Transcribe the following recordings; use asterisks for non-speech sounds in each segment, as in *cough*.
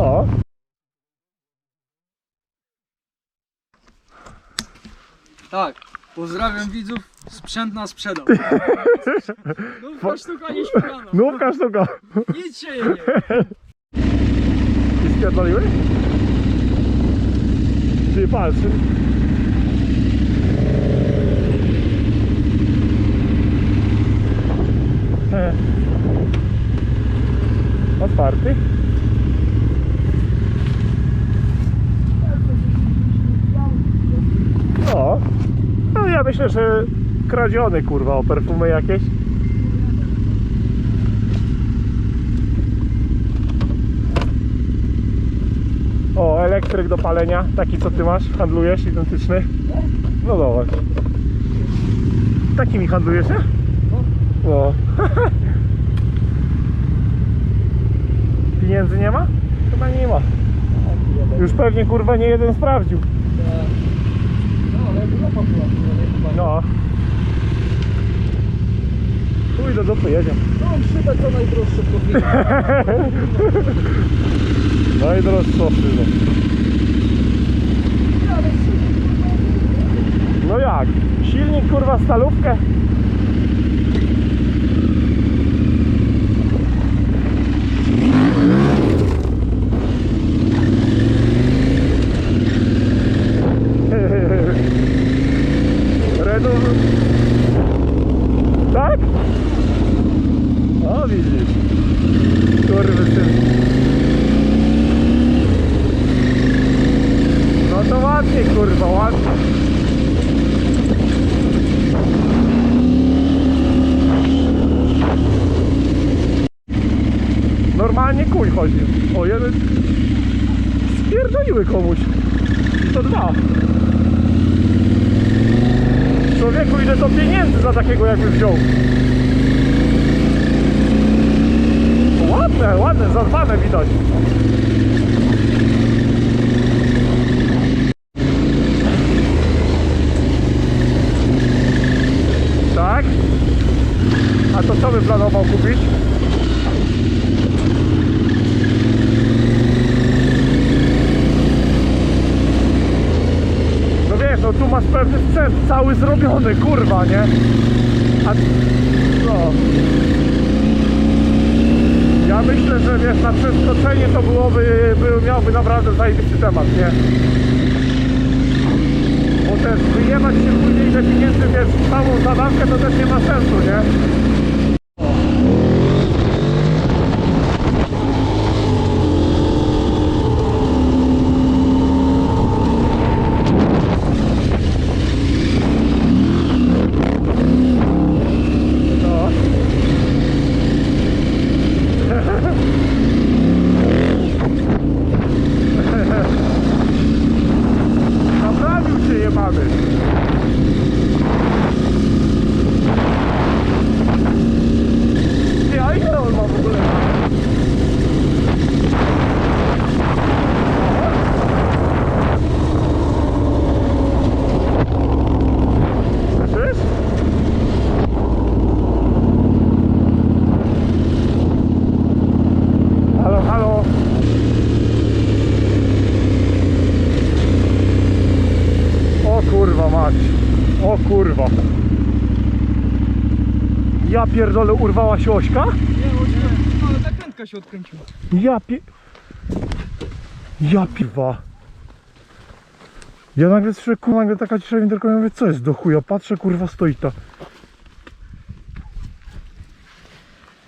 O, Tak, pozdrawiam widzów, sprzęt na sprzedał. No sztuka nie śpiewana. nówka sztuka. Nic się nie I spierdoliły? Ty patrz. Otwarty. O, no ja myślę, że kradziony kurwa o perfumy jakieś. O, elektryk do palenia, taki co ty masz, handlujesz, identyczny. No zobacz. Takimi handlujesz, nie? No. *laughs* Pieniędzy nie ma? Chyba nie ma. Już pewnie kurwa nie jeden sprawdził. No, ale Europa była. No. Chuj do dupy, jedziemy. No, szybę co najdroższe co *laughs* no. No jak? Silnik kurwa stalówkę? Redu... Tak? O widzisz. Kurwy syn. No to ładnie kurwa, ładnie. Normalnie kuj chodzi. O jeden spierdoliły komuś. I to dwa. Człowieku ile to pieniędzy za takiego jakby wziął. Ładne, ładne, zadbane widać. Tak? A to co by planował kupić? No wiesz, no tu masz pewny sprzęt cały zrobiony, kurwa, nie? A no. Ja myślę, że wiesz, na przeskoczenie to byłoby, by, miałby naprawdę zajebisty temat, nie? Bo też wyjebać się później ile pieniędzy, wiesz, całą zabawkę to też nie ma sensu, nie? No. Naprawił się jebany. Ty, a ile on ma w ogóle? Słyszysz? Halo, halo. O kurwa mać. O kurwa. Ja pierdolę, urwała się ośka? Nie, chodziłem, ale ta krętka się odkręciła. Ja pie... Ja piwa. Ja nagle słyszę, kurwa, nagle taka cisza w interkomie, mówię, co jest do chuja? Patrzę, kurwa, stoi ta.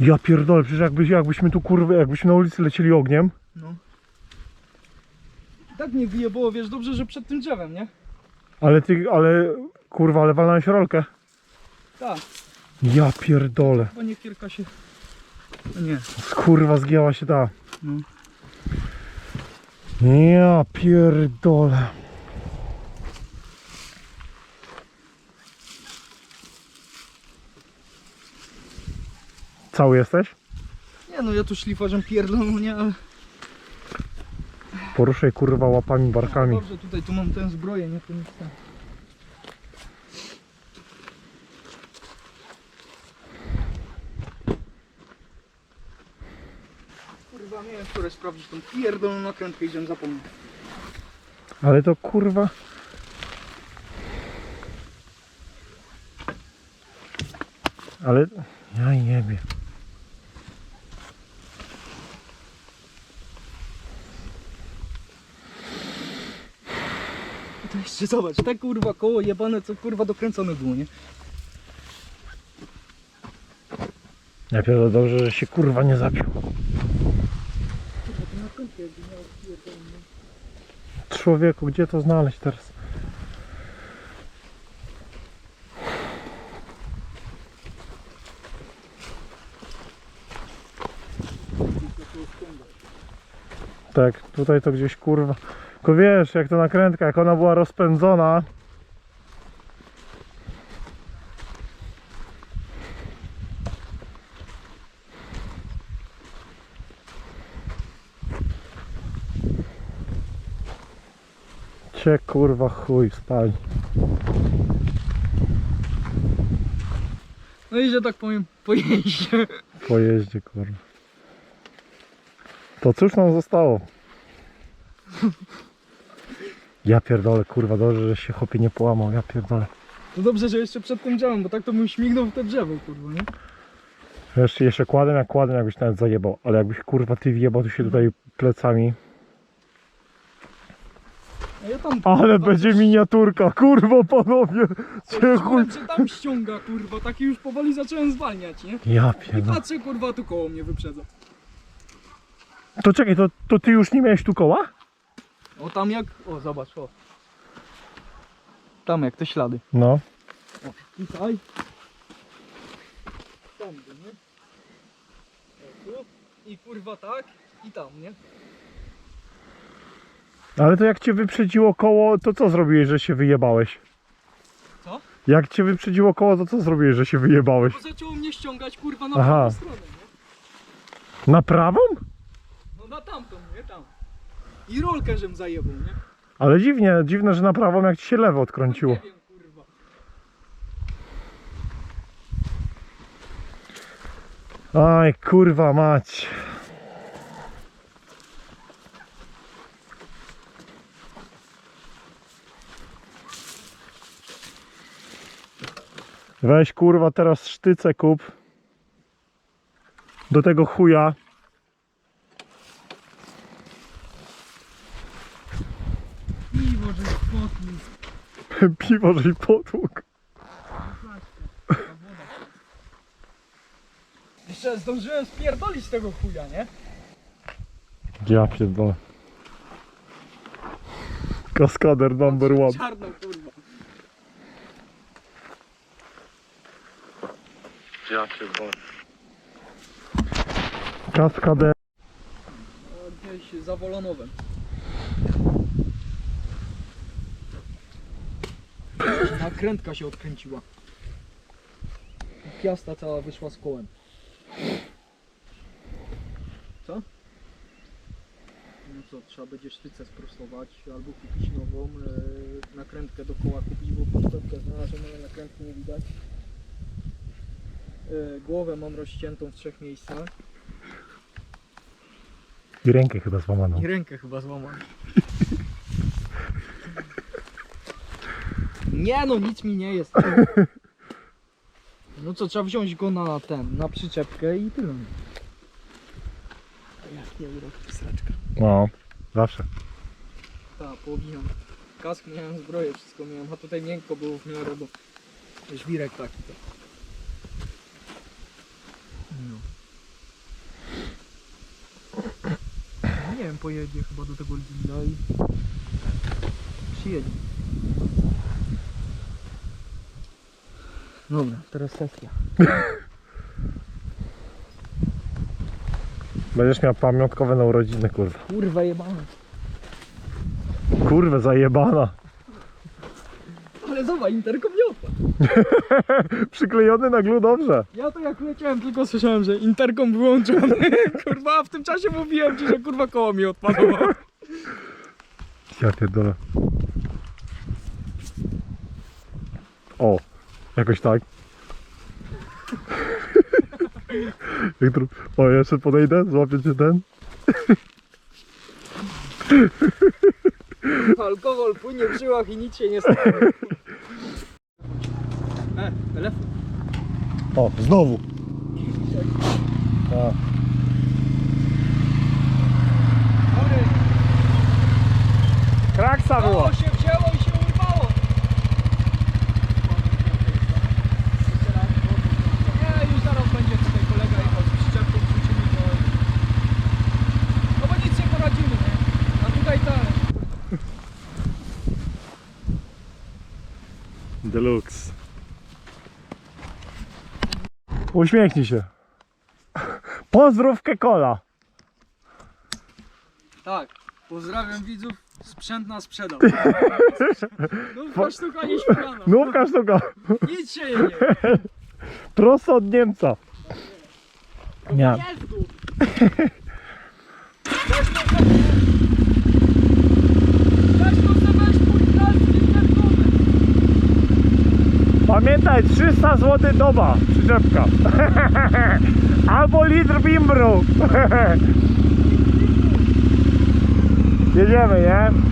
Ja pierdolę, przecież jakbyś, jakbyśmy tu, kurwa, jakbyśmy na ulicy lecieli ogniem. No. Tak mnie wyjebało, wiesz, dobrze, że przed tym drzewem, nie? Ale ty, ale, kurwa, ale walnąłeś rolkę. Tak, Ja pierdolę. bo nie kierka się... No nie. Kurwa, zgięła się ta. No. Ja pierdolę. Cały jesteś? Nie no, ja tu szlifarzem pierdolą, nie, ale... Poruszaj kurwa łapami, barkami. Dobrze, tutaj tu mam tę zbroję, nie? To Kurwa, kurwa, miałem wczoraj sprawdzić tą pierdoloną nakrętkę i żem zapomniał. Ale to kurwa. Ale ja jebie. To jeszcze zobacz, te kurwa koło jebane, co kurwa dokręcone było, nie? Ja pierdolę dobrze, że się kurwa nie zapił. Człowieku, gdzie to znaleźć teraz? Tak, tutaj to gdzieś kurwa. Tylko wiesz, jak to nakrętka, jak ona była rozpędzona. Cię kurwa chuj spali. No i że tak powiem, pojeździe. Po jeździe kurwa. To cóż nam zostało? Ja pierdolę kurwa, dobrze, że się chłopie nie połamał, ja pierdolę. To dobrze, że jeszcze przed tym drzewem, bo tak to bym śmignął w te drzewo, kurwa, nie? Wiesz, jeszcze kładem jak kładem, jakbyś nawet zajebał, ale jakbyś kurwa ty wjebał tu się tutaj plecami. A ja tam... Ale będzie miniaturka, kurwa panowie! Cię chuj! Tam ściąga, kurwa, taki już powoli zacząłem zwalniać, nie? Ja I pierdolę. patrzę, kurwa, tu koło mnie wyprzedza. To czekaj, to, to ty już nie miałeś tu koła? O, tam jak... O, zobacz, o. Tam jak te ślady. No. O, tutaj. Tam, nie? O, tu. I kurwa tak. I tam, nie? Ale to jak cię wyprzedziło koło, to co zrobiłeś, że się wyjebałeś? Co? Jak cię wyprzedziło koło, to co zrobiłeś, że się wyjebałeś? Bo zaczęło mnie ściągać, kurwa, na Aha. prawą stronę, nie? Na prawą? No na tamtą, nie? Tam. I rolkę żem zajebał, nie? Ale dziwnie, dziwne, że na prawą jak ci się lewo odkręciło. Nie wiem, kurwa. Aj, kurwa mać. Weź kurwa teraz sztyce kup. Do tego chuja. Piwo, że spotli. *laughs* Piwo, że i potłuk. Jeszcze zdążyłem spierdolić tego chuja, nie? Ja pierdolę. Kaskader number one. Czarno, kurwa. Ja pierdolę. Kaskader. Gdzieś za Wolonowem. Nakrętka się odkręciła. I Piasta cała wyszła z kołem. Co? No co, trzeba będzie sztycę sprostować albo kupić nową, e, nakrętkę do koła kupić, bo puszczotkę znalazłem, ale nakrętki nie widać. E, głowę mam rozciętą w trzech miejscach. I rękę chyba złamaną. I rękę chyba złamał. Nie no, nic mi nie jest. No co, trzeba wziąć go na ten, na przyczepkę i tyle. Jak nie urok, sraczka. No, zawsze. Tak, połowinam. Kask miałem, zbroję, wszystko miałem, a tutaj miękko było w miarę, bo żwirek taki to. No. Nie wiem, pojedzie chyba do tego Lidla i przyjedzie. Dobra, teraz sesja. *laughs* Będziesz miał pamiątkowe na urodziny, kurwa. Kurwa jebana. Kurwę zajebana. Ale zobacz, interkom nie *laughs* odpadł. Przyklejony na glu dobrze. Ja to jak leciałem tylko słyszałem, że interkom wyłączony. *laughs* kurwa, a w tym czasie mówiłem ci, że kurwa koło mi odpadło. Ja pierdolę. O, jakoś tak. *laughs* Jak O, jeszcze podejdę, złapię cię ten. Alkohol płynie w żyłach i nic się nie stanie. E, telefon. O, znowu. Dobry. Kraksa była. O, się wzięło i się urwało. Nie, już zaraz będzie tutaj kolega jechał z przyczepką, wrzucimy go. No bo nic nie poradzimy, nie? A tutaj tak. Deluxe. Uśmiechnij się. Pozdrów Kekola. Tak. Pozdrawiam widzów. Sprzęt na sprzedał. *laughs* Nówka sztuka nie śpiewana. Nówka sztuka. Nic się nie. Prosto od Niemca. Nie. Jezdu. Weź to sobie. Weź to sobie, weź mój kalski interkomy. Pamiętaj, 300 zł doba. Przyczepka. *laughs* Albo litr bimbru. *laughs* Jedziemy, nie?